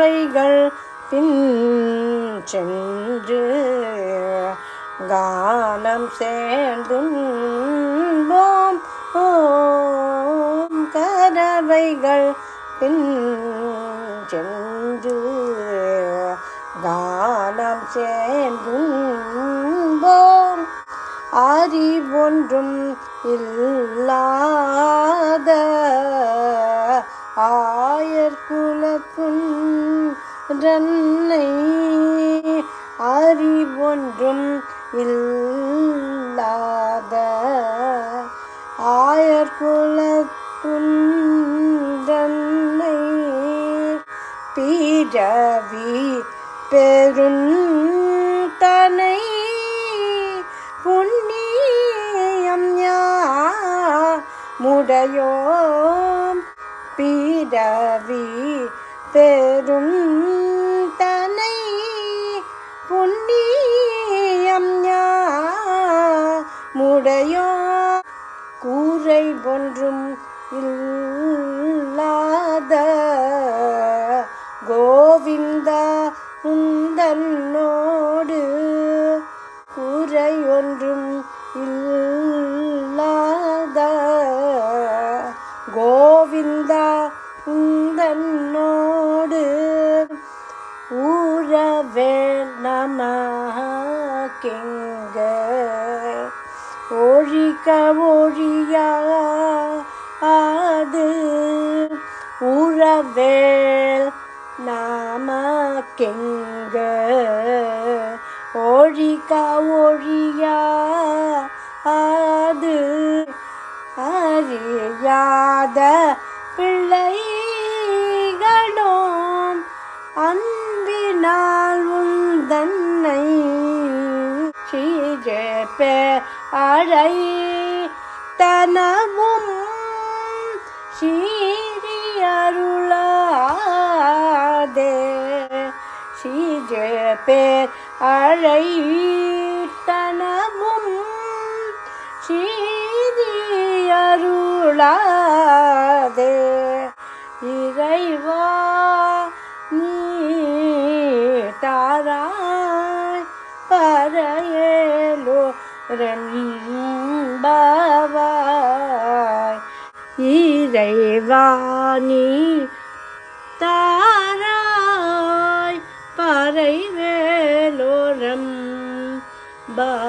அவைகள் பின் சென்று கானம் சேர்ந்தும்போம் ஓம் கரவைகள் பின் சென்று கானம் சேர்ந்தும்போம் அறிவொன்றும் இல்லாத ரன்னை அறிவொன்றும் இல்லாத ஆயர்குலப்புன்றன்னை பீரவி பெருந்தனை புண்ணியம் யா முடையோம் பீரவி பெரும் முடையோ கூரை ஒன்றும் இல்லாத கோவிந்தா உந்தன்னோடு குறை ஒன்றும் இல்லாத கோவிந்தா உந்தன்னோடு ஊரவே நமக்கிங்க ஒழிக்க ஒழியா அது உறவேல் நாமக்கெங்க. ஒழிக்க ஒழியா அறியாத பிள்ளைகளோம் அன்பினால் உந்தன்னை சீஜப்பே மழை தனவும் சீரியருளாதே பேர் அழை தனவும் சீரியருளாதே இறைவ ரம்பாவாய் இறைவா நீ தாராய் பறை வேலோரம் பாவாய்